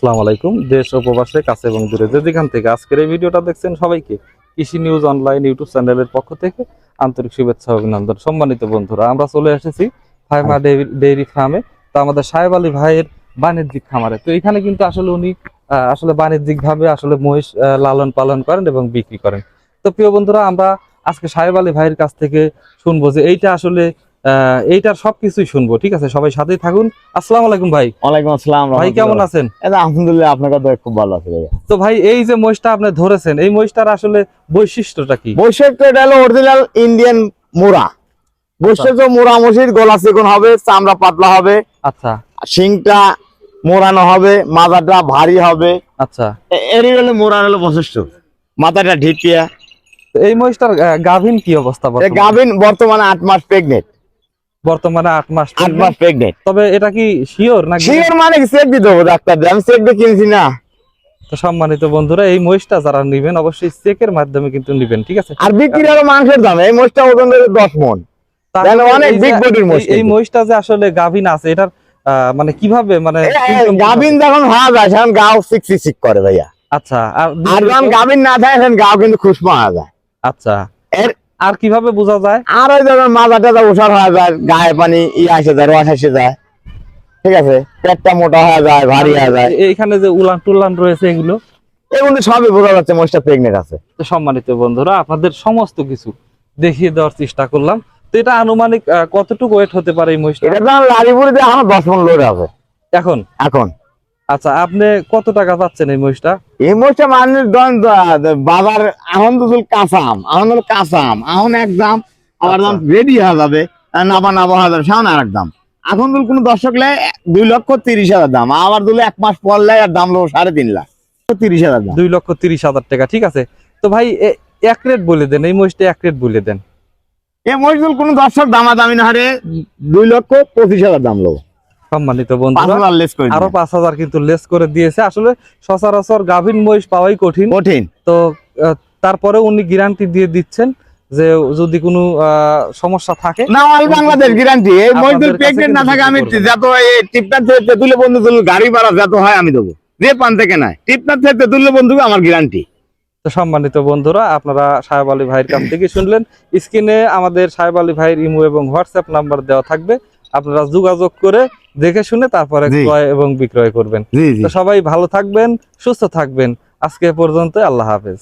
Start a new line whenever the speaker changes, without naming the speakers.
আসসালামু আলাইকুম, দেশ ও প্রবাসে কাছে এবং দূরে যে যেখান থেকে আজকের এই ভিডিওটা দেখছেন সবাইকে কৃষি নিউজ অনলাইন ইউটিউব চ্যানেলের পক্ষ থেকে আন্তরিক শুভেচ্ছা অভিনন্দন। সম্মানিত বন্ধুরা, আমরা চলে এসেছি ফাইমা ডেইরি ফার্মে। তো আমাদের সাহেব আলী ভাইয়ের বাণিজ্যিক খামারে। তো এখানে কিন্তু আসলে উনি আসলে বাণিজ্যিকভাবে আসলে মহিষ লালন পালন করেন এবং বিক্রি করেন। তো প্রিয় বন্ধুরা, আমরা আজকে সাহেব আলী ভাইয়ের কাছ থেকে শুনব যে এইটা আসলে এইটার সবকিছুই শুনব ঠিক আছে? সবাই সাথেই থাকুন। আসসালামু আলাইকুম ভাই।
ওয়ালাইকুম আসসালাম
ভাই কেমন আছেন?
আলহামদুলিল্লাহ আপনার কথা খুব ভালো আছে
তো ভাই এই যে মহিষটা আপনি ধরেছেন এই মহিষটার আসলে বৈশিষ্ট্যটা কি?
বৈশাখটা এটা হলো অরিজিনাল ইন্ডিয়ান মোরা বৈশিষ্ট্য মোরা মসির গলা চিকন হবে চামড়া পাতলা হবে
আচ্ছা।
শিংটা মোড়ানো হবে মাথাটা ভারী হবে।
আচ্ছা।
এরই হলো মোড়ার হলো বৈশিষ্ট্য। মাথাটা ঢিপিয়া।
এই মহিষটার গাভিন কি অবস্থা?
গাভিন বর্তমানে আট মাস প্রেগনেন্ট
বর্তমানে আট মাস
আট মাস প্রেগনেন্ট
তবে এটা কি শিওর না?
শিওর মানে চেক দিতে হবে ডাক্তার আমি চেক দিয়ে কিনছি না।
তো সম্মানিত বন্ধুরা এই মহিষটা যারা নিবেন অবশ্যই চেকের মাধ্যমে কিন্তু নিবেন ঠিক আছে?
আর বিক্রি হলো মাংসের দাম এই মোষটা ওজন ধরে দশ মন।
তাহলে
অনেক
এই যে-
big body র মহিষ
এই- মহিষটা যে আসলে গাভীন আছে এটার মানে কীভাবে মানে
গাভিন? যখন হওয়া যায় গাও সিক সিক করে ভাইয়া।
আচ্ছা আর
যখন গাভিন না থাকে গাও কিন্তু খুশমা হয়ে যায়।
আচ্ছা।
এর-
আর কীভাবে বোঝা যায়?
আর ওই যখন মাজা টাজা উষার হয়ে যায় গায়ে পানি ই আসে যায় রস এসে যায়। ঠিক আছে? পেটটা মোটা হয়ে যায় ভারী হয়ে যায়।
এইখানে যে উলান টুলান রয়েছে এগুলো?
এগুলো সবই বোঝা যাচ্ছে মোষটা প্রেগনেন্ট আছে।
সম্মানিত বন্ধুরা আপনাদের সমস্ত কিছু দেখিয়ে দেওয়ার চেষ্টা করলাম। তো এটা আনুমানিক কতটুকু ওয়েট হতে পারে এই মহিষটা?
এটা আমার দশ মন লোড আছে
এখন?
এখন।
আচ্ছা আপনি কত টাকা পাচ্ছেন এই মহিষটা?
এই ধরেন দ- বাজার এখন তো কাঁচা আম এখন হলো কাঁচা আম এখন এক দাম আবার দাম রেডি হয়ে যাবে নাবা নাবা হয়ে যাবে সেমন আর এক দাম। এখন তো কোনো দর্শক লে দুই লক্ষ তিরিশ হাজার দাম আবার দুলে এক মাস পর লে আর দাম লো সাড়ে তিন লাখ। তিরিশ হাজার দাম।
দুই লক্ষ তিরিশ হাজার টাকা ঠিক আছে? তো ভাই এক রেট বলে দেন এই মহিষটা এক রেট বলে দেন।
এই মহিষগুলো কোনো দর্শক দামা দামি না হারে দুই লক্ষ পঁচিশ হাজার দাম লো
সম্মানিত বন্ধুরা
আরও
পাঁচ হাজার কিন্তু লেস করে দিয়েছে। আসলে সচরাচর গাভীন মহিষ পাওয়াই কঠিন।
কঠিন।
তো তারপরে উনি গ্যারান্টি দিয়ে দিচ্ছেন যে যদি কোনো সমস্যা থাকে
না অল বাংলাদেশ গ্যারান্টি এই মহিষগুলো প্রেগনেন্ট না থাকে আমি যত এই টিপটার থেকে তেতুলে বন্ধু তুলে গাড়ি ভাড়া যত হয় আমি দেবো। যে পান থেকে নাই টিপটার থেকে তেতুলে বন্ধু আমার গ্যারান্টি
তো সম্মানিত বন্ধুরা আপনারা সাহেব আলী ভাইয়ের কাছ থেকে শুনলেন। স্ক্রিনে আমাদের সাহেব আলী ভাইয়ের ইমো এবং হোয়াটসঅ্যাপ নাম্বার দেওয়া থাকবে। আপনারা যোগাযোগ করে দেখে শুনে তারপরে ক্রয় এবং বিক্রয় করবেন। সবাই ভালো থাকবেন সুস্থ থাকবেন। আজকে পর্যন্ত আল্লাহ হাফেজ।